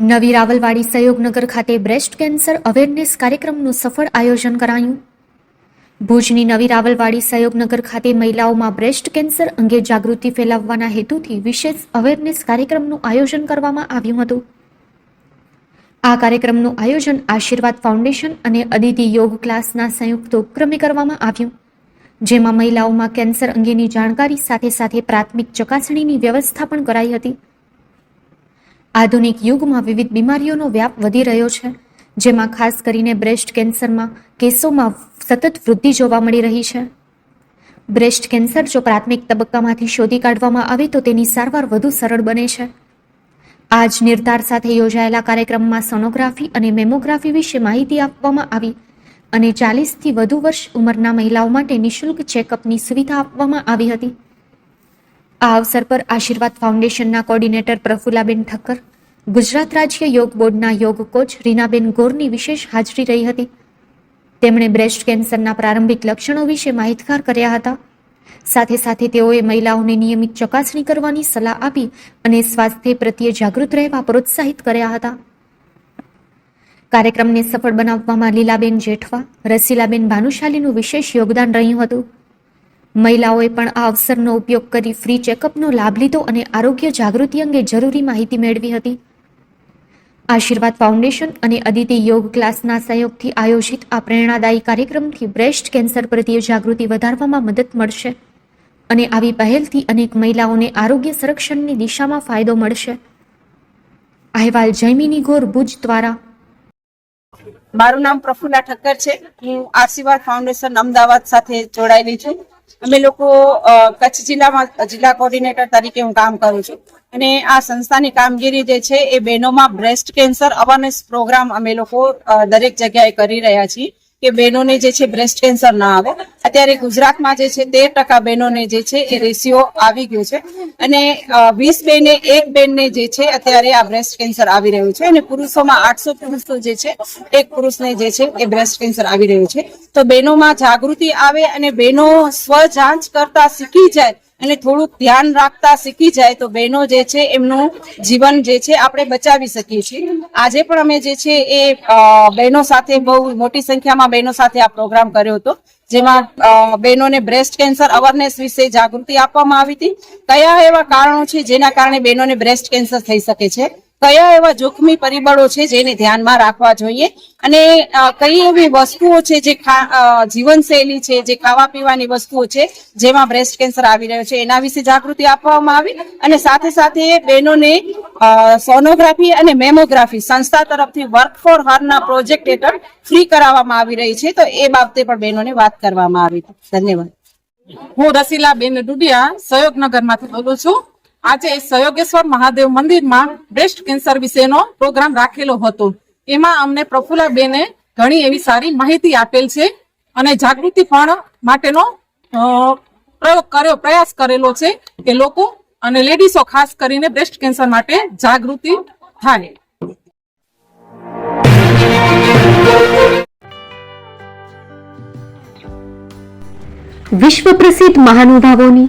નવી રાવલવાડી સહયોગનગર ખાતે breast cancer awareness કાર્યક્રમનું સફળ આયોજન કરાયું. ભુજની નવી રાવલવાડી સહયોગનગર ખાતે મહિલાઓમાં બ્રેસ્ટ કેન્સર અંગે જાગૃતિ ફેલાવવાના હેતુથી વિશેષ અવેરનેસ કાર્યક્રમનું આયોજન કરવામાં આવ્યું હતું. આ કાર્યક્રમનું આયોજન આશીર્વાદ ફાઉન્ડેશન અને અદિતિ યોગ ક્લાસના સંયુક્ત ઉપક્રમે કરવામાં આવ્યું. જેમાં મહિલાઓમાં કેન્સર અંગેની જાણકારી સાથે સાથે પ્રાથમિક ચકાસણીની વ્યવસ્થા પણ કરાઈ હતી. આધુનિક યુગમાં વિવિધ બીમારીઓનો વ્યાપ વધી રહ્યો છે, જેમાં ખાસ કરીને બ્રેસ્ટ કેન્સરમાં કેસોમાં સતત વૃદ્ધિ જોવા મળી રહી છે. બ્રેસ્ટ કેન્સર જો પ્રાથમિક તબક્કામાંથી શોધી કાઢવામાં આવે તો તેની સારવાર વધુ સરળ બને છે. આ જ નિર્ધાર સાથે યોજાયેલા કાર્યક્રમમાં સોનોગ્રાફી અને મેમોગ્રાફી વિશે માહિતી આપવામાં આવી અને ચાલીસથી વધુ વર્ષ ઉંમરના મહિલાઓ માટે નિઃશુલ્ક ચેકઅપની સુવિધા આપવામાં આવી હતી. આ અવસર પર આશીર્વાદ ફાઉન્ડેશનના કોર્ડિનેટર પ્રફુલાબેન ઠક્કર, ગુજરાત રાજ્ય યોગ બોર્ડના યોગ કોચ રીનાબેન ગોરની વિશેષ હાજરી રહી હતી. તેમણે બ્રેસ્ટ કેન્સરના પ્રારંભિક લક્ષણો વિશે માહિતગાર કર્યા હતા. સાથે સાથે તેઓએ મહિલાઓને નિયમિત ચકાસણી કરવાની સલાહ આપી અને સ્વાસ્થ્ય પ્રત્યે જાગૃત રહેવા પ્રોત્સાહિત કર્યા હતા. કાર્યક્રમને સફળ બનાવવામાં લીલાબેન જેઠવા, રસીલાબેન ભાનુશાલીનું વિશેષ યોગદાન રહ્યું હતું. મહિલાઓએ પણ આ અવસરનો ઉપયોગ કરી ફ્રી ચેકઅપનો લાભ લીધો અને આરોગ્ય જાગૃતિ અંગે જરૂરી માહિતી મેળવી હતી. આશીર્વાદ ફાઉન્ડેશન અને અદિતિ યોગ ક્લાસના સહયોગથી આયોજિત આ પ્રેરણાદાયી કાર્યક્રમથી બ્રેસ્ટ કેન્સર પ્રત્યે જાગૃતિ વધારવામાં મદદ મળશે અને આવી પહેલથી અનેક મહિલાઓને આરોગ્ય સંરક્ષણની દિશામાં ફાયદો મળશે. અહેવાલ જૈમિની ગોર, ભુજ દ્વારા. મારું નામ પ્રફુલ્લા ઠક્કર છે. હું આશીર્વાદ ફાઉન્ડેશન અમદાવાદ સાથે જોડાયેલી છું. અમે લોકો કચ્છ જિલ્લામાં, જિલ્લા કોર્ડિનેટર તરીકે હું કામ કરું છું. અને આ સંસ્થાની કામગીરી જે છે એ બહેનોમાં બ્રેસ્ટ કેન્સર અવેરનેસ પ્રોગ્રામ અમે લોકો દરેક જગ્યાએ કરી રહ્યા છીએ. કે બહેનોને જે છે બ્રેસ્ટ કેન્સર ના આવે. અત્યારે ગુજરાતમાં જે છે તેર ટકા બહેનોને જે છે એ રેશિયો આવી ગયો છે. અને વીસ બેને એક બેનને જે છે અત્યારે આ બ્રેસ્ટ કેન્સર આવી રહ્યું છે. અને પુરુષોમાં આઠસો પુરુષો જે છે, એક પુરુષને જે છે એ બ્રેસ્ટ કેન્સર આવી રહ્યું છે. તો બહેનોમાં જાગૃતિ આવે અને બહેનો સ્વ જાંચ કરતા શીખી જાય અને થોડુંક ધ્યાન રાખતા શીખી જાય તો બહેનો જે છે એમનું જીવન જે છે આપણે બચાવી શકીએ છીએ. આજે પણ અમે જે છે એ બહેનો સાથે બહુ મોટી સંખ્યામાં બહેનો સાથે આ પ્રોગ્રામ કર્યો હતો, જેમાં બહેનોને બ્રેસ્ટ કેન્સર અવેરનેસ વિશે જાગૃતિ આપવામાં આવી હતી. કયા એવા કારણો છે જેના કારણે બહેનોને બ્રેસ્ટ કેન્સર થઈ શકે છે? કયા એવા જોખમી પરિબળો છે જેને ધ્યાનમાં રાખવા જોઈએ? અને કઈ એવી વસ્તુઓ છે જે જીવનશૈલી છે, જે ખાવા પીવાની વસ્તુઓ છે જેમાં બ્રેસ્ટ કેન્સર આવી રહ્યો છે? એના વિશે જાગૃતિ આપવામાં આવી અને સાથે સાથે બહેનોને સોનોગ્રાફી અને મેમોગ્રાફી સંસ્થા તરફથી વર્ક ફોર હરના પ્રોજેક્ટ હેઠળ ફ્રી કરાવવામાં આવી રહી છે. તો એ બાબતે પણ બહેનોને વાત કરવામાં આવી. ધન્યવાદ. હું રસીલા બેન ડુડિયા સહયોગનગરમાંથી બોલું છું. આજે સહયોગેશ્વર મહાદેવ મંદિરમાં બ્રેસ્ટ કેન્સર વિશેનો પ્રોગ્રામ રાખેલો હતો. એમાં અમને પ્રફુલ્લા બેને ઘણી એવી સારી માહિતી આપેલ છે અને જાગૃતિ પણ માટેનો પ્રયોગ કર્યો, પ્રયાસ કરેલો છે કે લોકો અને લેડીઝો ખાસ કરીને બ્રેસ્ટ કેન્સર માટે જાગૃતિ થાય. વિશ્વ પ્રસિદ્ધ મહાનુભાવોની